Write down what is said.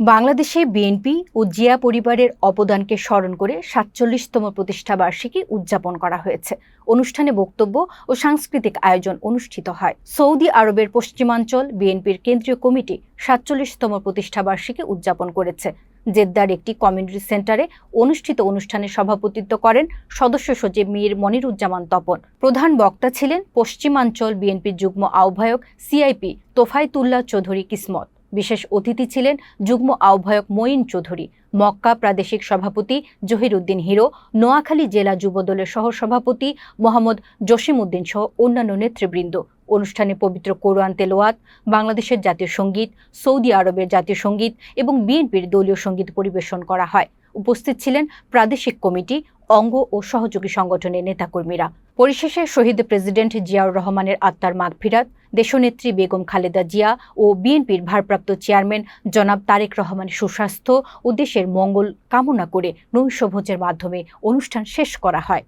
বাংলাদেশে বিএনপি ও জিয়া পরিবারের অবদানকে স্মরণ করে সাতচল্লিশতম প্রতিষ্ঠা বার্ষিকী উদযাপন করা হয়েছে। অনুষ্ঠানে বক্তব্য ও সাংস্কৃতিক আয়োজন অনুষ্ঠিত হয়। সৌদি আরবের পশ্চিমাঞ্চল বিএনপির কেন্দ্রীয় কমিটি সাতচল্লিশতম প্রতিষ্ঠা বার্ষিকী উদযাপন করেছে। জেদ্দার একটি কমিউনিটি সেন্টারে অনুষ্ঠিত অনুষ্ঠানে সভাপতিত্ব করেন সদস্য সচিব মীর মনিরুজ্জামান তপন। প্রধান বক্তা ছিলেন পশ্চিমাঞ্চল বিএনপির যুগ্ম আহ্বায়ক সিআইপি তোফাইতুল্লাহ চৌধুরী কিসমত। বিশেষ অতিথি ছিলেন যুগ্ম আহ্বায়ক মঈন চৌধুরী, মক্কা প্রাদেশিক সভাপতি জহির উদ্দিন হিরো, নোয়াখালী জেলা যুবদলের সহসভাপতি মোহাম্মদ জসিম উদ্দিন সহ অন্যান্য নেতৃবৃন্দ। অনুষ্ঠানে পবিত্র কোরআন তেলোয়াত, বাংলাদেশের জাতীয় সংগীত, সৌদি আরবের জাতীয় সংগীত এবং বিএনপির দলীয় সংগীত পরিবেশন করা হয়। উপস্থিত ছিলেন প্রাদেশিক কমিটি, অঙ্গ ও সহযোগী সংগঠনের নেতাকর্মীরা। পরিশেষে শহীদ প্রেসিডেন্ট জিয়াউর রহমানের আত্মার মাগফিরাত দেশনেত্রী বেগম খালেদা জিয়া ও বিএনপির ভারপ্রাপ্ত চেয়ারম্যান জনাব তারেক রহমানের সুস্বাস্থ্য ও দেশের মঙ্গল কামনা করে নৈশভোজের মাধ্যমে অনুষ্ঠান শেষ করা হয়।